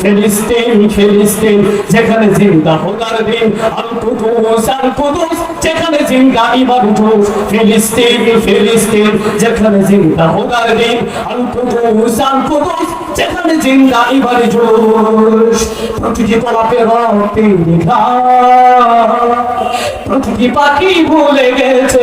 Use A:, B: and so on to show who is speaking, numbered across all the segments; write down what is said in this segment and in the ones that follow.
A: ফিলিস্তিন ফিলিস্তিন, যেখানে জিন্দা হোদার দিন, আল কুদুস আল কুদুস, যেখানে জিন্দা ইবার জোশ ফিলিস্তিন ফিলিস্তিন, যেখানে জিন্দা হোদার দিন, আল কুদুস আল কুদুস, যেখানে জিন্দা ইবার জোশ প্রতিটি গোলাপে রক্তে নিঘা প্রতিটি পাখি ভুলে গেছে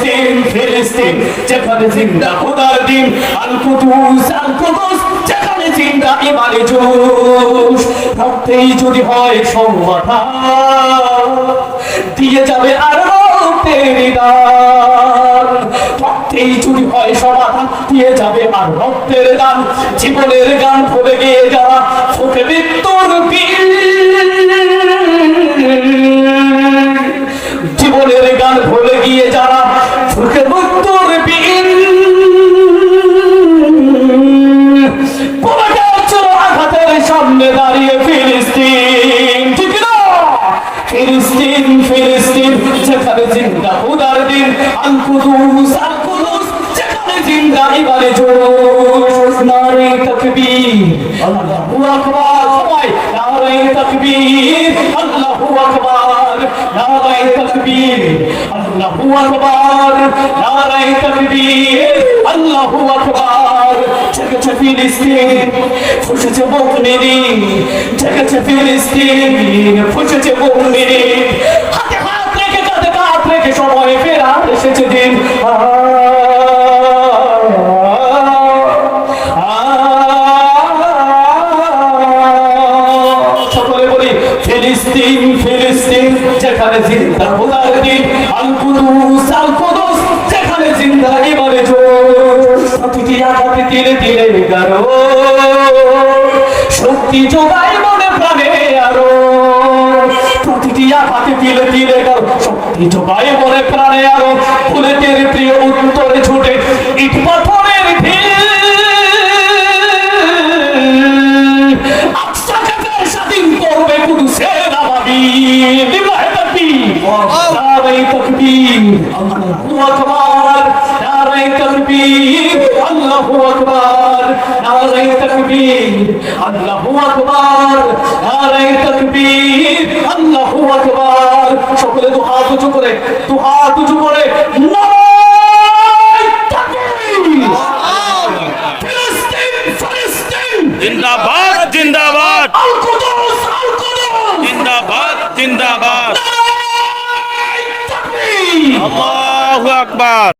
A: ফিলিস্তিন ফিলিস্তিন, যেখানে জিন্দা খোদার দিন আল কুদুস আল কুদুস যেখানে জিন্দা ইমানে জোর রক্তেই যদি হয় সমাধান দিয়ে যাবে আর রক্তের দান রক্তেই চুরি হয় সমাধান, দিয়ে যাবে আর রক্তের দান। জীবনের গান ভুলে গিয়ে যারা ফুটে মৃত্যুর। জিন্দা উদার দিন আল কুদুস আল কুদুস যেখানে জিন্দা ইবারে জোশ, নারে তাকবীর। আল্লাহু আকবার, সবাই নারে তাকবীর। আল্লাহু আকবার, নারে তাকবীর। আল্লাহু আকবার, নারে তাকবীর। আল্লাহু আকবার জেগেছে ফিলিস্তিন, ফুসেছে মুমিনি জেগেছে ফিলিস্তিন, ফুসেছে ফিলিস্তিন ফিলিস্তিন, যেখানে জিন্দা খোদার দিন। আল কুদুস আল কুদুস যেখানে জিন্দা ইমানে জোর। প্রতিটি আঘাতে তিলে তিলে গারো শক্তি যোগায় মনে প্রাণে আরও। প্রতিটি আঘাতে তিলে তিলে গারো শক্তি যোগায় মনে প্রাণে আরও। ফুলেটের প্রিয় উত্তরে ছুটে, ইট পাথরের ভিড় তাকবীর আল্লাহু আকবার নারে তাকবীর আল্লাহু আকবার নারে তাকবীর আল্লাহু আকবার। সকলে দু হাত উঁচু করে দু হাত উঁচু করে
B: জিন্দাবাদ জিন্দাবাদ। জিন্দাবাদ জিন্দাবাদ। আল্লাহু আকবার।